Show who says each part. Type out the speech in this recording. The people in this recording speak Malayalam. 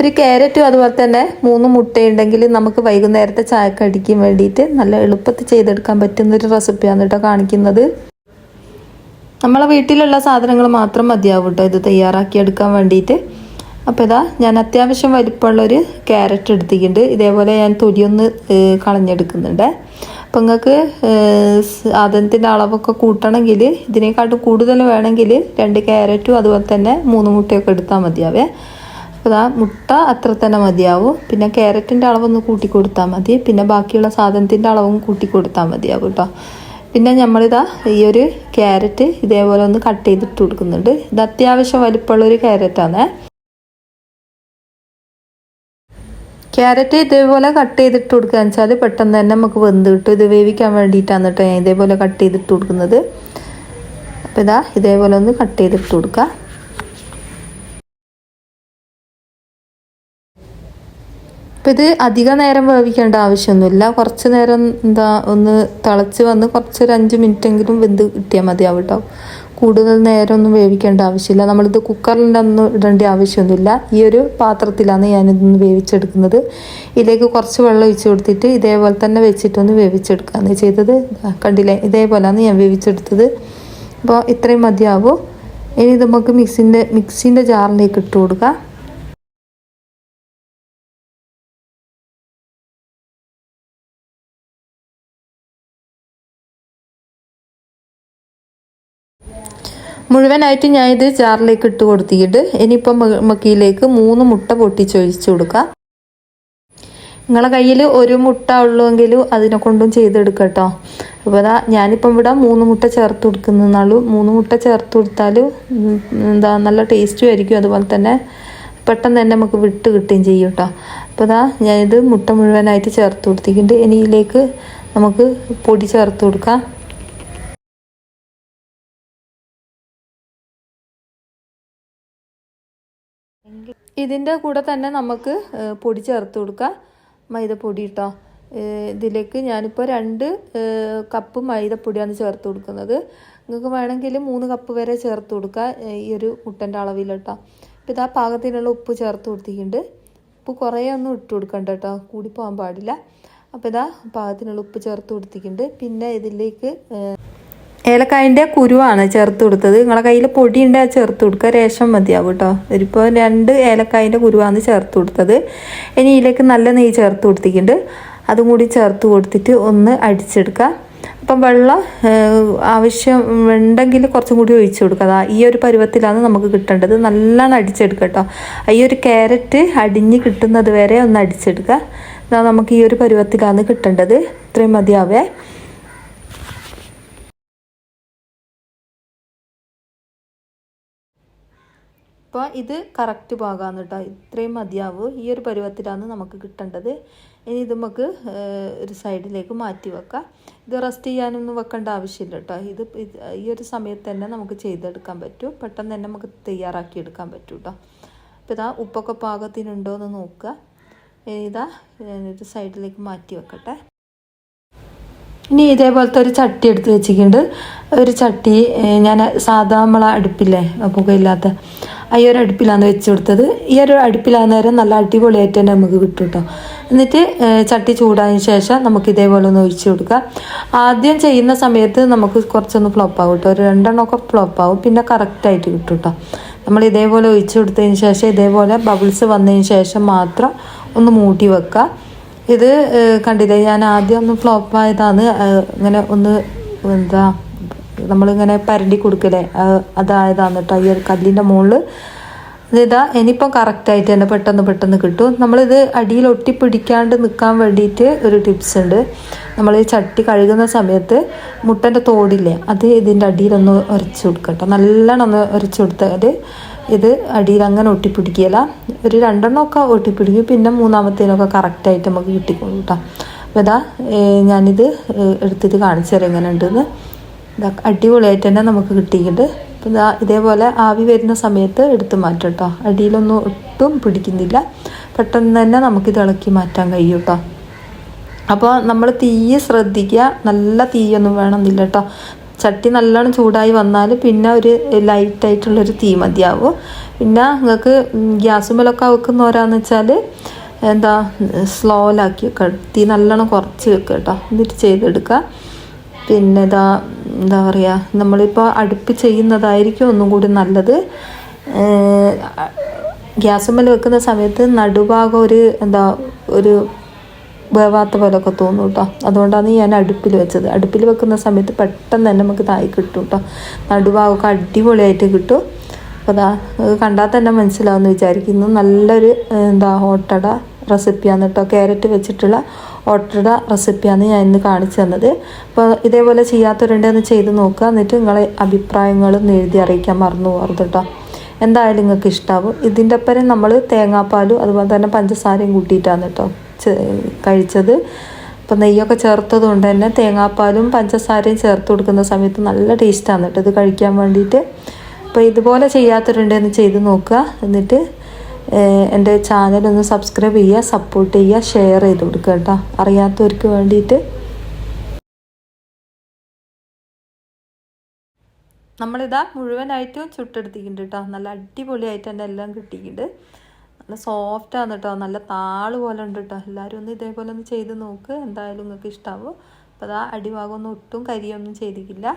Speaker 1: ഒരു ക്യാരറ്റും അതുപോലെ തന്നെ മൂന്ന് മുട്ടയുണ്ടെങ്കിൽ നമുക്ക് വൈകുന്നേരത്തെ ചായക്കടിക്ക് വേണ്ടിയിട്ട് നല്ല എളുപ്പത്തിൽ ചെയ്തെടുക്കാൻ പറ്റുന്ന ഒരു റെസിപ്പിയാണ് കേട്ടോ കാണിക്കുന്നത്. നമ്മളെ വീട്ടിലുള്ള സാധനങ്ങൾ മാത്രം മതിയാവും കേട്ടോ. ഇത് തയ്യാറാക്കിയെടുക്കാൻ വേണ്ടിയിട്ട്. അപ്പോൾ ഇതാ ഞാൻ അത്യാവശ്യം വലിപ്പമുള്ളൊരു ക്യാരറ്റ് എടുത്തിട്ടുണ്ട്. ഇതേപോലെ ഞാൻ തൊലിയൊന്ന് കളഞ്ഞെടുക്കുന്നുണ്ട്. അപ്പം നിങ്ങൾക്ക് സാധനത്തിന്റെ അളവൊക്കെ കൂട്ടണമെങ്കിൽ ഇതിനേക്കാട്ടും കൂടുതൽ വേണമെങ്കിൽ രണ്ട് ക്യാരറ്റും അതുപോലെ തന്നെ മൂന്ന് മുട്ടയൊക്കെ എടുത്താൽ മതിയാവേ. അപ്പോൾ ആ മുട്ട അത്ര തന്നെ മതിയാവും. പിന്നെ ക്യാരറ്റിന്റെ അളവൊന്ന് കൂട്ടി കൊടുത്താൽ മതി. പിന്നെ ബാക്കിയുള്ള സാധനത്തിന്റെ അളവും കൂട്ടി കൊടുത്താൽ മതിയാവും കേട്ടോ പിന്നെ നമ്മളിതാ ഈ ഒരു ക്യാരറ്റ് ഇതേപോലെ ഒന്ന് കട്ട് ചെയ്തിട്ട് കൊടുക്കുന്നുണ്ട്. ഇത് അത്യാവശ്യം വലിപ്പമുള്ളൊരു ക്യാരറ്റാണ്. ക്യാരറ്റ് ഇതേപോലെ കട്ട് ചെയ്തിട്ട് കൊടുക്കുക വെച്ചാൽ പെട്ടെന്ന് തന്നെ നമുക്ക് വെന്ത് കിട്ടും. ഇത് വേവിക്കാൻ വേണ്ടിയിട്ടാണ് കേട്ടോ ഞാൻ ഇതേപോലെ കട്ട് ചെയ്തിട്ട് കൊടുക്കുന്നത്. അപ്പോൾ ഇതാ ഇതേപോലെ ഒന്ന് കട്ട് ചെയ്തിട്ട് കൊടുക്കുക അപ്പം ഇത് അധിക നേരം വേവിക്കേണ്ട ആവശ്യമൊന്നുമില്ല. കുറച്ച് നേരം എന്താ ഒന്ന് തിളച്ച് വന്ന് കുറച്ചൊരു അഞ്ച് മിനിറ്റെങ്കിലും വെന്ത് കിട്ടിയാൽ മതിയാവും കേട്ടോ കൂടുതൽ നേരം ഒന്നും വേവിക്കേണ്ട ആവശ്യമില്ല. നമ്മളിത് കുക്കറിലൊന്നും ഇടേണ്ട ആവശ്യമൊന്നുമില്ല. ഈ ഒരു പാത്രത്തിലാണ് ഞാനിതൊന്ന് വേവിച്ചെടുക്കുന്നത്. ഇതിലേക്ക് കുറച്ച് വെള്ളം ഒഴിച്ച് കൊടുത്തിട്ട് ഇതേപോലെ തന്നെ വെച്ചിട്ടൊന്ന് വേവിച്ചെടുക്കുകയാണ് ചെയ്തത്. കണ്ടില്ലേ? ഇതേപോലെയാണ് ഞാൻ വേവിച്ചെടുത്തത്. അപ്പോൾ ഇത്രയും മതിയാവും. ഇനി ഇത് നമുക്ക് മിക്സിന്റെ മിക്സിന്റെ ജാറിലേക്ക് ഇട്ട് കൊടുക്കാം. മുഴുവനായിട്ട് ഞാൻ ഇത് ചാറിലേക്ക് ഇട്ട് കൊടുത്തിട്ട് ഇനിയിപ്പം മക്കിയിലേക്ക് മൂന്ന് മുട്ട പൊട്ടിച്ചൊഴിച്ച് കൊടുക്കുക നിങ്ങളെ കയ്യിൽ ഒരു മുട്ട ഉള്ളുവെങ്കിലും അതിനെ കൊണ്ടും ചെയ്തെടുക്കട്ടോ. കേട്ടോ അപ്പോൾ അതാ ഞാനിപ്പം ഇവിടെ മൂന്ന് മുട്ട ചേർത്ത് കൊടുക്കുന്നുള്ളൂ. മൂന്ന് മുട്ട ചേർത്ത് കൊടുത്താൽ എന്താ നല്ല ടേസ്റ്റും ആയിരിക്കും. അതുപോലെ തന്നെ പെട്ടെന്ന് തന്നെ നമുക്ക് വിട്ട് കിട്ടുകയും ചെയ്യും കേട്ടോ അപ്പോൾ അതാ ഞാനിത് മുട്ട മുഴുവനായിട്ട് ചേർത്ത് കൊടുത്തിട്ടുണ്ട്. ഇനിയിലേക്ക് നമുക്ക് പൊടി ചേർത്ത് കൊടുക്കാം. ഇതിന്റെ കൂടെ തന്നെ നമുക്ക് പൊടി ചേർത്ത് കൊടുക്കാം. മൈദപ്പൊടി കേട്ടോ ഇതിലേക്ക് ഞാനിപ്പോൾ രണ്ട് കപ്പ് മൈദപ്പൊടിയാണ് ചേർത്ത് കൊടുക്കുന്നത്. നിങ്ങൾക്ക് വേണമെങ്കിൽ മൂന്ന് കപ്പ് വരെ ചേർത്ത് കൊടുക്കുക ഈ ഒരു മുട്ടന്റെ അളവിൽ കേട്ടോ അപ്പോൾ ഇതാ പാകത്തിനുള്ള ഉപ്പ് ചേർത്ത് കൊടുത്തിട്ടുണ്ട്. ഉപ്പ് കുറേ ഒന്നും ഇട്ട് കൊടുക്കണ്ട കേട്ടോ കൂടി പോകാൻ പാടില്ല. അപ്പോൾ ഇതാ പാകത്തിനുള്ള ഉപ്പ് ചേർത്ത് കൊടുത്തിട്ടുണ്ട്. പിന്നെ ഇതിലേക്ക് ഏലക്കായന്റെ കുരുവാണ് ചേർത്ത് കൊടുത്തത്. നിങ്ങളെ കയ്യിൽ പൊടി ഉണ്ട് ചേർത്ത് കൊടുക്കുക. രേഷം മതിയാവും കേട്ടോ. ഇതിപ്പോൾ രണ്ട് ഏലക്കായന്റെ കുരുവാണ് ചേർത്ത് കൊടുത്തത്. ഇനി ഇതിലേക്ക് നല്ല നെയ്യ് ചേർത്ത് കൊടുത്തിട്ടുണ്ട്. അതും കൂടി ചേർത്ത് കൊടുത്തിട്ട് ഒന്ന് അടിച്ചെടുക്കുക. അപ്പം വെള്ളം ആവശ്യം ഉണ്ടെങ്കിൽ കുറച്ചും കൂടി ഒഴിച്ചു കൊടുക്കുക. ഈ ഒരു പരുവത്തിലാണ് നമുക്ക് കിട്ടേണ്ടത്. നല്ലോണം അടിച്ചെടുക്കുക കേട്ടോ. ഈ ഒരു ക്യാരറ്റ് അടിഞ്ഞ് കിട്ടുന്നത് വരെ ഒന്ന് അടിച്ചെടുക്കുക. നമുക്ക് ഈ ഒരു പരുവത്തിലാണ് കിട്ടേണ്ടത്. ഇത്രയും മതിയാവേ. അപ്പോൾ ഇത് കറക്റ്റ് പാകമാണ് കേട്ടോ ഇത്രയും മതിയാവും. ഈ ഒരു പരുവത്തിലാണ് നമുക്ക് കിട്ടേണ്ടത്. ഇനി ഇത് നമുക്ക് ഒരു സൈഡിലേക്ക് മാറ്റി വെക്കാം. ഇത് റെസ്റ്റ് ചെയ്യാനൊന്നും വെക്കേണ്ട ആവശ്യമില്ല കേട്ടോ ഇത് ഈ ഒരു സമയത്ത് തന്നെ നമുക്ക് ചെയ്തെടുക്കാൻ പറ്റും. പെട്ടെന്ന് തന്നെ നമുക്ക് തയ്യാറാക്കി എടുക്കാൻ പറ്റും കേട്ടോ അപ്പോൾ ഇതാ ഉപ്പൊക്കെ പാകത്തിനുണ്ടോ എന്ന് നോക്കുക ഇതാ ഒരു സൈഡിലേക്ക് മാറ്റി വെക്കട്ടെ. ഇനി ഇതേപോലത്തെ ഒരു ചട്ടി എടുത്ത് വെച്ചിട്ടുണ്ട്. ഒരു ചട്ടി ഞാൻ സാധാ നമ്മളെ അടുപ്പില്ലേ പുകയില്ലാത്ത ഈ ഒരു അടുപ്പിലാണ് വെച്ച് കൊടുത്തത്. ഈ ഒരു അടുപ്പിലാകുന്ന നേരം നല്ല അടിപൊളിയായിട്ട് തന്നെ നമുക്ക് കിട്ടും കേട്ടോ എന്നിട്ട് ചട്ടി ചൂടായതിനു ശേഷം നമുക്ക് ഇതേപോലെ ഒന്ന് ഒഴിച്ചു കൊടുക്കാം ആദ്യം ചെയ്യുന്ന സമയത്ത് നമുക്ക് കുറച്ചൊന്ന് ഫ്ലോപ്പ് ആവും കേട്ടോ ഒരു രണ്ടെണ്ണമൊക്കെ ഫ്ലോപ്പ് ആവും. പിന്നെ കറക്റ്റായിട്ട് കിട്ടും കേട്ടോ നമ്മൾ ഇതേപോലെ ഒഴിച്ചു കൊടുത്തതിന് ശേഷം ഇതേപോലെ ബബിൾസ് വന്നതിന് ശേഷം മാത്രം ഒന്ന് മൂട്ടി വെക്കുക. ഇത് കണ്ടില്ലേ? ഞാൻ ആദ്യം ഒന്ന് ഫ്ലോപ്പ് ആയതാണ്. ഏഹ്, ഇങ്ങനെ ഒന്ന് എന്താ നമ്മളിങ്ങനെ പരണ്ടി കൊടുക്കലേ ഏഹ്, അതായതാണ് കേട്ടോ ഈ ഒരു കല്ലിന്റെ മുകളിൽ ഇതാ ഇനിയിപ്പം കറക്റ്റായിട്ട് തന്നെ പെട്ടെന്ന് പെട്ടെന്ന് കിട്ടും. നമ്മളിത് അടിയിൽ ഒട്ടിപ്പിടിക്കാണ്ട് നിൽക്കാൻ വേണ്ടിയിട്ട് ഒരു ടിപ്സ് ഉണ്ട്. നമ്മൾ ഈ ചട്ടി കഴുകുന്ന സമയത്ത് മുട്ടന്റെ തോടില്ലേ അത് ഇതിന്റെ അടിയിലൊന്ന് ഉരച്ചു കൊടുക്കട്ടോ. നല്ലോണം ഒന്ന് ഉരച്ചു കൊടുത്താൽ ഇത് അടിയിൽ അങ്ങനെ ഒട്ടിപ്പിടിക്കുകയില്ല ഒരു രണ്ടെണ്ണമൊക്കെ ഒട്ടിപ്പിടിക്കും. പിന്നെ മൂന്നാമത്തേനൊക്കെ കറക്റ്റായിട്ട് നമുക്ക് കിട്ടിക്കൊള്ളൂ കേട്ടോ അപ്പോൾ ഇതാ ഞാനിത് എടുത്തിട്ട് കാണിച്ചു തരാം എങ്ങനെ ഉണ്ടെന്ന് ഇതാ അടിപൊളിയായിട്ട് തന്നെ നമുക്ക് കിട്ടിയിട്ടുണ്ട്. അപ്പം ഇതാ ഇതേപോലെ ആവി വരുന്ന സമയത്ത് എടുത്ത് മാറ്റാം കേട്ടോ. അടിയിലൊന്നും ഒട്ടും പിടിക്കുന്നില്ല. പെട്ടെന്ന് തന്നെ നമുക്കിത് ഇളക്കി മാറ്റാൻ കഴിയും കേട്ടോ. അപ്പോൾ നമ്മൾ തീ ശ്രദ്ധിക്കുക. നല്ല തീയൊന്നും വേണമെന്നില്ല കേട്ടോ. ചട്ടി നല്ലോണം ചൂടായി വന്നാൽ പിന്നെ ഒരു ലൈറ്റായിട്ടുള്ളൊരു തീ മതിയാവും. പിന്നെ നിങ്ങൾക്ക് ഗ്യാസുമേലൊക്കെ വെക്കുന്നവരാന്ന് വെച്ചാൽ എന്താ സ്ലോയിലാക്കി വെക്കുക. തീ നല്ലോണം കുറച്ച് വെക്കുക കേട്ടോ. എന്നിട്ട് ചെയ്തെടുക്കുക. പിന്നെ ഇതാ എന്താ പറയുക നമ്മളിപ്പോൾ അടുപ്പ് ചെയ്യുന്നതായിരിക്കും ഒന്നും കൂടി നല്ലത്. ഗ്യാസുമ്മൽ വെക്കുന്ന സമയത്ത് നടുഭാഗം ഒരു എന്താ ഒരു വേവാത്ത പോലൊക്കെ തോന്നും കേട്ടോ അതുകൊണ്ടാണ് ഞാൻ അടുപ്പിൽ വെച്ചത്. അടുപ്പിൽ വെക്കുന്ന സമയത്ത് പെട്ടെന്ന് തന്നെ നമുക്ക് തായി കിട്ടും കേട്ടോ നടുഭാഗമൊക്കെ അടിപൊളിയായിട്ട് കിട്ടും. അപ്പോൾ അതാ കണ്ടാൽ തന്നെ മനസ്സിലാവുമെന്ന് വിചാരിക്കുന്നു. നല്ലൊരു എന്താ ഹോട്ടട റെസിപ്പിയാണ് കേട്ടോ ക്യാരറ്റ് വെച്ചിട്ടുള്ള ഓട്ടട റെസിപ്പിയാണ് ഞാൻ ഇന്ന് കാണിച്ചു തന്നത്. അപ്പോൾ ഇതേപോലെ ചെയ്യാത്തവരുണ്ടെന്ന് ചെയ്ത് നോക്കുക. എന്നിട്ട് നിങ്ങളെ അഭിപ്രായങ്ങളും എഴുതി അറിയിക്കാൻ മറന്നു പോകരുത് കേട്ടോ എന്തായാലും നിങ്ങൾക്ക് ഇഷ്ടാവും. ഇതിന്റെ ഒപ്പം നമ്മൾ തേങ്ങാപ്പാലും അതുപോലെ തന്നെ പഞ്ചസാരയും കൂട്ടിയിട്ടാണ് കേട്ടോ കഴിച്ചത്. അപ്പോൾ നെയ്യൊക്കെ ചേർത്തത് കൊണ്ട് തന്നെ തേങ്ങാപ്പാലും പഞ്ചസാരയും ചേർത്ത് കൊടുക്കുന്ന സമയത്ത് നല്ല ടേസ്റ്റാണ് കേട്ടോ ഇത് കഴിക്കാൻ വേണ്ടിയിട്ട്. അപ്പോൾ ഇതുപോലെ ചെയ്യാത്തവരുണ്ടെന്ന് ചെയ്ത് നോക്കുക. എന്നിട്ട് എന്റെ ഒന്ന് സബ്സ്ക്രൈബ് ചെയ്യുക സപ്പോർട്ട് ചെയ്യുക ഷെയർ ചെയ്ത് കൊടുക്കുക കേട്ടോ. അറിയാത്തവർക്ക് വേണ്ടിയിട്ട്. നമ്മളിതാ മുഴുവനായിട്ടും ചുട്ടെടുത്തിട്ടുണ്ട് കേട്ടോ. നല്ല അടിപൊളിയായിട്ട് തന്നെ എല്ലാം കിട്ടിയിട്ടുണ്ട്. നല്ല സോഫ്റ്റാണ് കേട്ടോ. നല്ല താൾ പോലെ ഉണ്ട് കേട്ടോ. എല്ലാവരും ഒന്ന് ഇതേപോലെ ഒന്ന് ചെയ്ത് നോക്ക്. എന്തായാലും നിങ്ങൾക്ക് ഇഷ്ടമാവും അപ്പോൾ അതാ അടിഭാഗമൊന്നും ഒട്ടും കരിയൊന്നും ചെയ്തിട്ടില്ല.